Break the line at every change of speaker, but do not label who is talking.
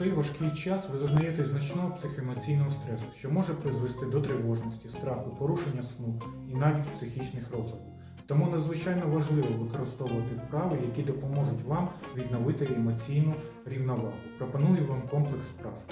Цей важкий час ви зазнаєте значного психоемоційного стресу, що може призвести до тривожності, страху, порушення сну і навіть психічних розладів. Тому надзвичайно важливо використовувати вправи, які допоможуть вам відновити емоційну рівновагу. Пропоную вам комплекс вправ.